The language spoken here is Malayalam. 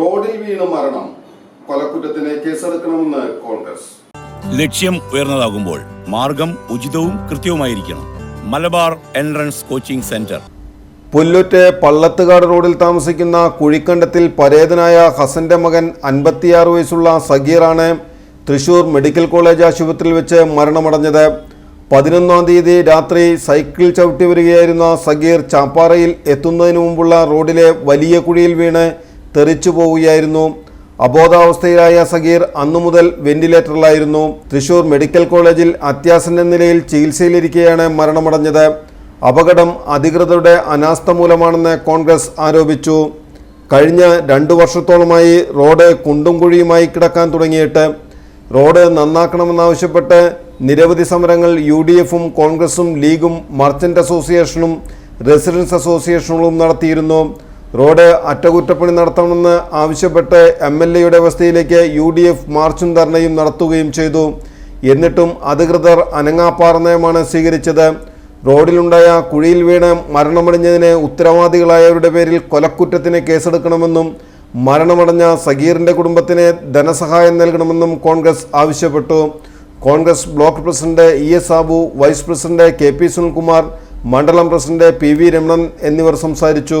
റോഡിൽ വീണ് മരണം. കൊലക്കുറ്റത്തിന് കേസെടുക്കണമെന്ന് കോൺഗ്രസ്. ലക്ഷ്യം ഉയർന്നതാകുമ്പോൾ മാർഗം ഉചിതവും കൃത്യവുമായിരിക്കണം. Malabar entrance coaching centre. Pullut Pallathukad റോഡിൽ താമസിക്കുന്ന കുഴിക്കണ്ടത്തിൽ പരേതനായ ഹസന്റെ മകൻ അൻപത്തിയാറ് വയസ്സുള്ള സഗീറാണ് തൃശൂർ മെഡിക്കൽ കോളേജ് ആശുപത്രിയിൽ വെച്ച് മരണമടഞ്ഞത്. പതിനൊന്നാം തീയതി രാത്രി സൈക്കിൾ ചവിട്ടി വരികയായിരുന്ന സഗീർ ചാപ്പാറയിൽ എത്തുന്നതിന് മുമ്പുള്ള റോഡിലെ വലിയ കുഴിയിൽ വീണ് തെറിച്ചു പോവുകയായിരുന്നു. അബോധാവസ്ഥയിലായ സഗീർ അന്നു മുതൽ വെന്റിലേറ്ററിലായിരുന്നു. തൃശൂർ മെഡിക്കൽ കോളേജിൽ അത്യാസന്ന നിലയിൽ ചികിത്സയിലിരിക്കെയാണ് മരണമടഞ്ഞത്. അപകടം അധികൃതരുടെ അനാസ്ഥ മൂലമാണെന്ന് കോൺഗ്രസ് ആരോപിച്ചു. കഴിഞ്ഞ രണ്ടു വർഷത്തോളമായി റോഡ് കുണ്ടും കുഴിയുമായി കിടക്കാൻ തുടങ്ങിയിട്ട്. റോഡ് നന്നാക്കണമെന്നാവശ്യപ്പെട്ട് നിരവധി സമരങ്ങൾ യു ഡി എഫും കോൺഗ്രസും ലീഗും മർച്ചന്റ് അസോസിയേഷനും റെസിഡൻസ് അസോസിയേഷനുകളും നടത്തിയിരുന്നു. റോഡ് അറ്റകുറ്റപ്പണി നടത്തണമെന്ന് ആവശ്യപ്പെട്ട് എം എൽ എയുടെ വസതിയിലേക്ക് യു ഡി എഫ് മാർച്ചും ധർണയും നടത്തുകയും ചെയ്തു. എന്നിട്ടും അധികൃതർ അനങ്ങാപ്പാറ നയമാണ് സ്വീകരിച്ചത്. റോഡിലുണ്ടായ കുഴിയിൽ വീണ് മരണമടഞ്ഞതിന് ഉത്തരവാദികളായവരുടെ പേരിൽ കൊലക്കുറ്റത്തിന് കേസെടുക്കണമെന്നും മരണമടഞ്ഞ സഗീറിന്റെ കുടുംബത്തിന് ധനസഹായം നൽകണമെന്നും കോൺഗ്രസ് ആവശ്യപ്പെട്ടു. Congress block president E S Sabu vice president K P Sunilkumar മണ്ഡലം പ്രസിഡന്റ് പി വി രമണൻ എന്നിവർ സംസാരിച്ചു.